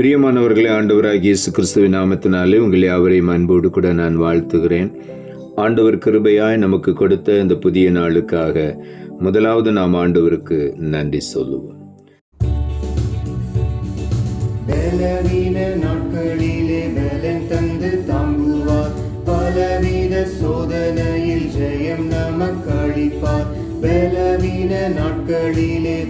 பிரியமானவர்களே ஆண்டவராக இயேசு கிறிஸ்துவின் நாமத்தினாலே உங்களை யாவரையும் அன்போடு கூட நான் வாழ்த்துகிறேன். ஆண்டவர் கிருபையாய் நமக்கு கொடுத்த இந்த புதிய நாளுக்காக முதலாவது நாம் ஆண்டவருக்கு நன்றி சொல்லுவோம். நாட்களிலே பலன் தந்து தாங்குவார். பலவித சோதனையில் ஜெயம் நமக்கு அளிப்பார். பலவீன நாட்களிலே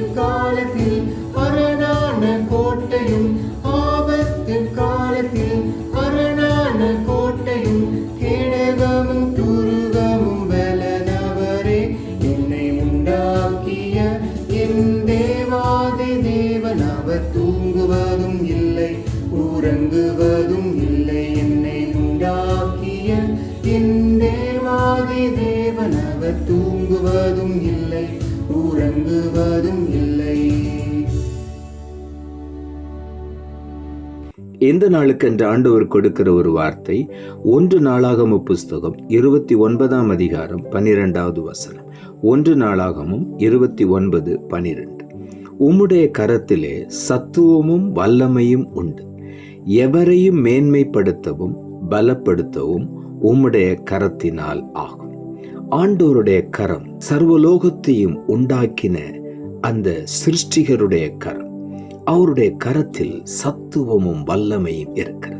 ஆபத்து காலத்தில் அரணான கோட்டையும் ஆபத்தின் காலத்தில் அரணான கோட்டையும் கேடகமும் துருகமும் பலனவரே என்னை உண்டாக்கிய என் தேவாதி தேவன் அவர் தூங்குவதும் இல்லை. எந்த நாளுக்கு என்று ஆண்டவர் கொடுக்கிற ஒரு வார்த்தை? ஒன்று நாளாகம புஸ்தகம் இருபத்தி ஒன்பதாம் அதிகாரம் பன்னிரெண்டாவது வசனம். ஒன்று நாளாகமும் இருபத்தி ஒன்பது பனிரெண்டு உம்முடைய கரத்திலே சத்துவமும் வல்லமையும் உண்டு. எவரையும் மேன்மைப்படுத்தவும் பலப்படுத்தவும் உம்முடைய கரத்தினால் ஆகும். ஆண்டோருடைய கரம் சர்வலோகத்தையும் உண்டாக்கின அந்த சிருஷ்டிகருடைய கரம். அவருடைய கரத்தில் சத்துவமும் வல்லமையும் இருக்கிறது.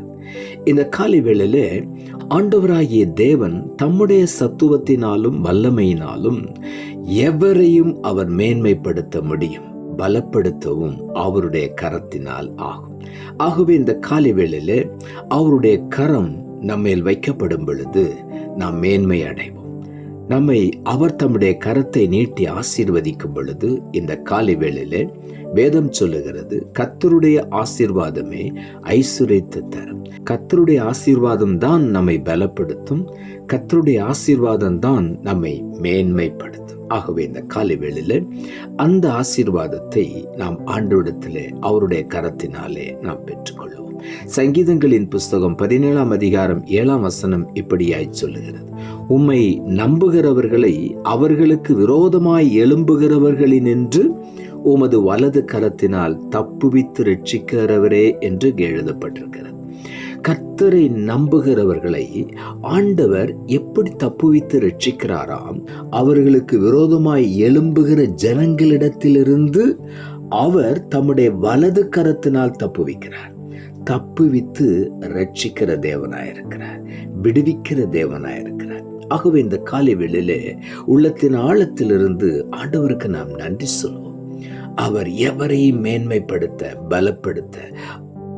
இந்த காலை வேளையிலே ஆண்டவராகிய தேவன் தம்முடைய சத்துவத்தினாலும் வல்லமையினாலும் எவரையும் அவர் மேன்மைப்படுத்த முடியும் பலப்படுத்தவும் அவருடைய கரத்தினால் ஆகும். ஆகவே இந்த காலை வேளையிலே அவருடைய கரம் நம்மேல் வைக்கப்படும் பொழுது நாம் மேன்மை அடைவோம் நம்மை அவர் தம்முடைய கரத்தை நீட்டி ஆசீர்வதிக்கும் பொழுது இந்த காலை வேளையிலே வேதம் சொல்லுகிறது கத்தருடைய ஆசீர்வாதமே ஐஸ்வர்யத்தை தரும். கத்தருடைய ஆசீர்வாதம் தான் நம்மை பலப்படுத்தும். கத்தருடைய ஆசீர்வாதம் தான் நம்மை மேன்மைப்படுத்தும். ஆகவே இந்த காலை வேளையில் அந்த ஆசீர்வாதத்தை நாம் ஆண்டோடத்திலே அவருடைய கரத்தினாலே நாம் பெற்றுக்கொள்வோம். சங்கீதங்களின் புஸ்தகம் பதினேழாம் அதிகாரம் ஏழாம் வசனம் இப்படியாய் சொல்லுகிறது. உம்மை நம்புகிறவர்களை அவர்களுக்கு விரோதமாய் எழும்புகிறவர்களினின்று உமது வலது கரத்தினால் தப்புவித்து ரட்சிக்கிறவரே என்று எழுதப்பட்டிருக்கிறது. கர்த்தரை நம்புகிறவர்களை ஆண்டவர் எப்படி தப்புவித்து ரட்சிக்கிறாராம் அவர்களுக்கு விரோதமாய் எழும்புகிற ஜனங்களிடத்திலிருந்து அவர் தம்முடைய வலது கரத்தினால் தப்புவிக்கிறார். தப்புவித்து ரட்சிக்கிற தேவனாயிருக்கிறார். விடுவிக்கிற தேவனாயிருக்கிறார். ஆகவே இந்த காலை வெளியிலே உள்ளத்தின் ஆழத்திலிருந்து ஆண்டவருக்கு நாம் நன்றி சொல்லுவோம் அவர் எவரையும் மேன்மைப்படுத்த பலப்படுத்த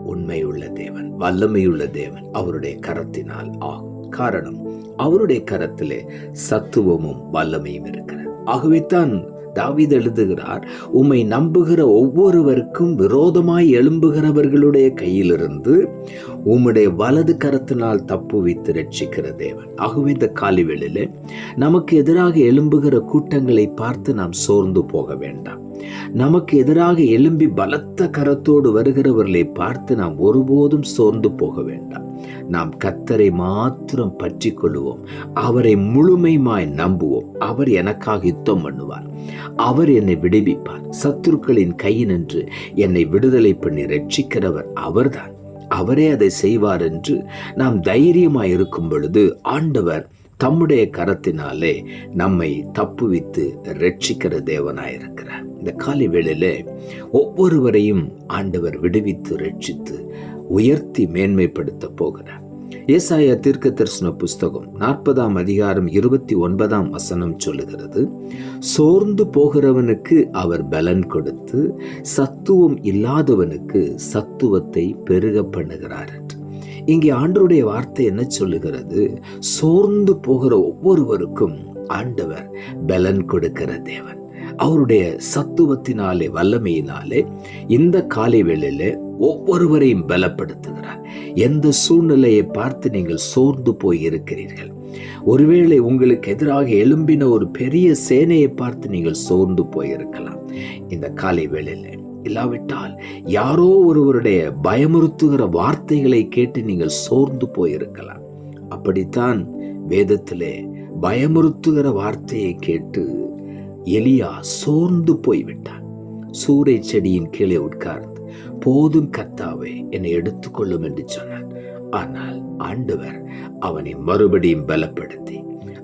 உண்மையுள்ள தேவன் வல்லமையுள்ள தேவன் அவருடைய கரத்தினால் ஆகும். காரணம் அவருடைய கரத்திலே சத்துவமும் வல்லமையும் இருக்கிறது. ஆகவே தான் தாவீது எழுதுகிறார் உம்மை நம்புகிற ஒவ்வொருவருக்கும் விரோதமாய் எழும்புகிறவர்களுடைய கையிலிருந்து உம்முடைய வலது கரத்தினால் தப்புவித்து ரட்சிக்கிற தேவன். ஆகவே இந்த காலிவெளியில நமக்கு எதிராக எழும்புகிற கூட்டங்களை பார்த்து நாம் சோர்ந்து போக வேண்டாம். நமக்கு எதிராக எழும்பி பலத்த கரத்தோடு வருகிறவர்களை பார்த்து நாம் ஒருபோதும் சோர்ந்து போக வேண்டாம். நாம் கத்தரை மாத்திரம் பற்றி கொள்வோம் அவரை முழுமைமாய் நம்புவோம். அவர் எனக்காக யுத்தம் பண்ணுவார். அவர் என்னை விடுவிப்பார். சத்துருக்களின் கையினின்று என்னை விடுதலை பண்ணி ரட்சிக்கிறவர் அவர்தான். அவரே அதை செய்வார் என்று நாம் தைரியமாய் இருக்கும் பொழுது ஆண்டவர் தம்முடைய கரத்தினாலே நம்மை தப்புவித்து ரட்சிக்கிற தேவனாயிருக்கிறார். இந்த காலை வேளையில ஒவ்வொருவரையும் ஆண்டவர் விடுவித்து ரட்சித்து உயர்த்தி மேன்மைப்படுத்த போகிறார். ஏசாய தீர்க்க தரிசன புஸ்தகம் நாற்பதாம் அதிகாரம் இருபத்தி ஒன்பதாம் வசனம் சொல்லுகிறது சோர்ந்து போகிறவனுக்கு அவர் பலன் கொடுத்து சத்துவம் இல்லாதவனுக்கு சத்துவத்தை பெருக பண்ணுகிறார் என்று. இங்கே ஆண்டருடைய வார்த்தை என்ன சொல்லுகிறது சோர்ந்து போகிற ஒவ்வொருவருக்கும் ஆண்டவர் பலன் கொடுக்கிற தேவன். அவருடைய சத்துவத்தினாலே வல்லமையினாலே இந்த காலை வேளையில ஒவ்வொருவரையும் பலப்படுத்துகிறார். எந்த சூழ்நிலையை பார்த்து நீங்கள் சோர்ந்து போய் இருக்கிறீர்கள் ஒருவேளை உங்களுக்கு எதிராக எழும்பின ஒரு பெரிய சேனையை பார்த்து நீங்கள் சோர்ந்து போயிருக்கலாம். இந்த காலை வேளையில இல்லாவிட்டால் யாரோ ஒருவருடைய பயமுறுத்துகிற வார்த்தைகளை கேட்டு நீங்கள் சோர்ந்து போயிருக்கலாம். அப்படித்தான் வேதத்திலே பயமுறுத்துகிற வார்த்தையை கேட்டு எலியா சோர்ந்து போய்விட்டான். சூறை செடியின் கீழே உட்கார்ந்து போதும் கத்தாவே என்னை எடுத்துக்கொள்ளும் என்று சொன்னான். ஆனால் ஆண்டவர் அவனை மறுபடியும் பலப்படுத்தி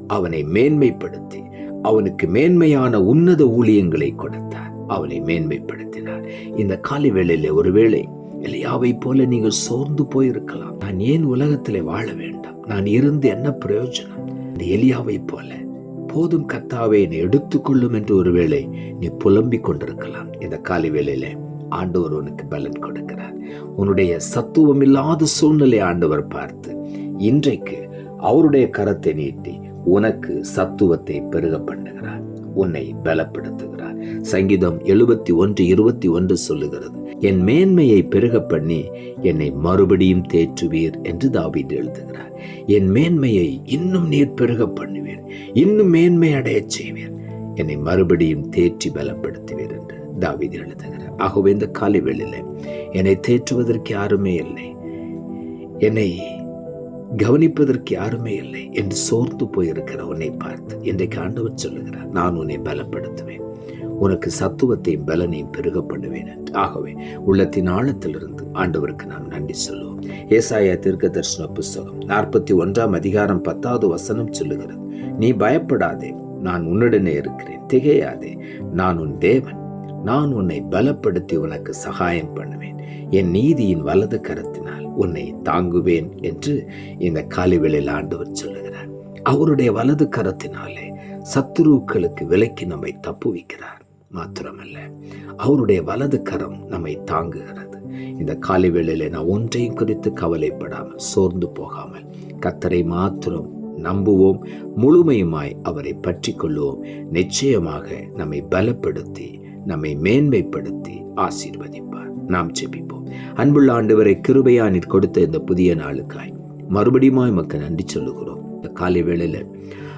அவனை மேன்மைப்படுத்தி அவனுக்கு மேன்மையான உன்னத ஊழியங்களை கொடுத்தார். அவனை மேன்மைப்படுத்தினார். இந்த காலை வேளையில ஒருவேளை எலியாவை போல நீங்கள் சோர்ந்து போயிருக்கலாம். நான் ஏன் உலகத்திலே வாழ வேண்டாம்? நான் இருந்து என்ன பிரயோஜனம்? இந்த எலியாவை போல போதும் கத்தாவே என்னை எடுத்துக்கொள்ளும் என்று ஒருவேளை நீ புலம்பிக் கொண்டிருக்கலாம். இந்த காலை வேளையில ஆண்டவர் உனக்கு பலன் கொடுக்கிறார். உன்னுடைய சத்துவம் இல்லாத சூழ்நிலை ஆண்டவர் பார்த்து இன்றைக்கு அவருடைய கரத்தை நீட்டி உனக்கு சத்துவத்தை பெருக பண்ணுகிறார். உன்னை பலப்படுத்துகிறார். சங்கீதம் எழுபத்தி ஒன்று இருபத்தி ஒன்று சொல்லுகிறது என் மேன்மையை பெருக பண்ணி என்னை மறுபடியும் தேற்றுவீர் என்று தாவீது எழுதுகிறார். என் மேன்மையை இன்னும் நீர் பெருக பண்ணுவீர் இன்னும் மேன்மை அடையச் செய்வீர் என்னை மறுபடியும் தேற்றி பலப்படுத்துவேன் என்று தாவீது எழுதுகிறார். ஆகவே இந்த காலை வேளையில என்னை தேற்றுவதற்கு யாருமே இல்லை. என்னை கவனிப்பதற்கு யாருமே இல்லை என்று சோர்ந்து போயிருக்கிற உன்னை பார்த்து இன்றைக்கு ஆண்டவர் சொல்லுகிறார் நான் உன்னை பலப்படுத்துவேன். உனக்கு சத்துவத்தையும் பலனையும் பெருக பண்ணுவேன் ஆகவே உள்ளத்தின் ஆழத்திலிருந்து ஆண்டவருக்கு நாம் நன்றி சொல்லுவோம். ஏசாயா தீர்க்க தரிசன புஸ்தகம் நாற்பத்தி ஒன்றாம் அதிகாரம் பத்தாவது வசனம் சொல்லுகிறது நீ பயப்படாதே நான் உன்னுடனே இருக்கிறேன். திகையாதே நான் உன் தேவன். நான் உன்னை பலப்படுத்தி உனக்கு சகாயம் பண்ணுவேன். என் நீதியின் வலது கரத்தினால் உன்னை தாங்குவேன் என்று இந்த காலிவெளியில் ஆண்டவர் சொல்லுகிறார். அவருடைய வலது கரத்தினாலே சத்துருக்களுக்கு விலைக்கு நம்மை தப்புவிக்கிறார். மாத்திரமல்ல அவருடைய வலது கரம் நம்மை தாங்குகிறது. இந்த காலை நான் ஒன்றையும் குறித்து கவலைப்படாமல் சோர்ந்து போகாமல் கத்தரை மாத்திரம் நம்புவோம். முழுமையுமாய் அவரை பற்றி கொள்வோம் நிச்சயமாக நம்மை பலப்படுத்தி நம்மை மேன்மைப்படுத்தி ஆசீர்வதிப்போம். நாம் ஜெபிப்போம். அன்புள்ள ஆண்டவரை கிருபையா நீர் கொடுத்த இந்த புதிய நாளுக்காய். மறுபடியும் மக்கள் நன்றி சொல்லுகிறோம். இந்த காலை வேளையில்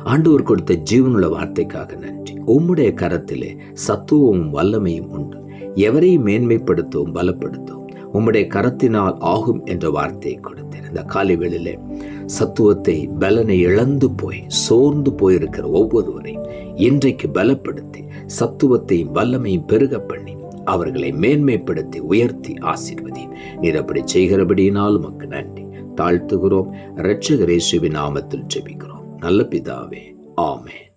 ஆண்டவர் கொடுத்த ஜீவனுள்ள வார்த்தைக்காக நன்றி. உம்முடைய கரத்திலே சத்துவமும் வல்லமையும் உண்டு. எவரையும் மேன்மைப்படுத்தவும் பலப்படுத்தவும். உம்முடைய கரத்தினால் ஆகும் என்ற வார்த்தையை கொடுத்தேன் இந்த காலை வேளையில் சத்துவத்தை பலனை இழந்து போய் சோர்ந்து போயிருக்கிற ஒவ்வொருவரையும் இன்றைக்கு பலப்படுத்தி சத்துவத்தையும் வல்லமையும் பெருக பண்ணி அவர்களை மேன்மைப்படுத்தி உயர்த்தி ஆசீர்வதி. நீர் அப்படி செய்கிறபடியினால் உமக்கு நன்றி. தாழ்த்துகிறோம். இரட்சகரேசுவின் நாமத்தில் ஜெபிக்கிறோம். நல்ல பிதாவே. ஆமே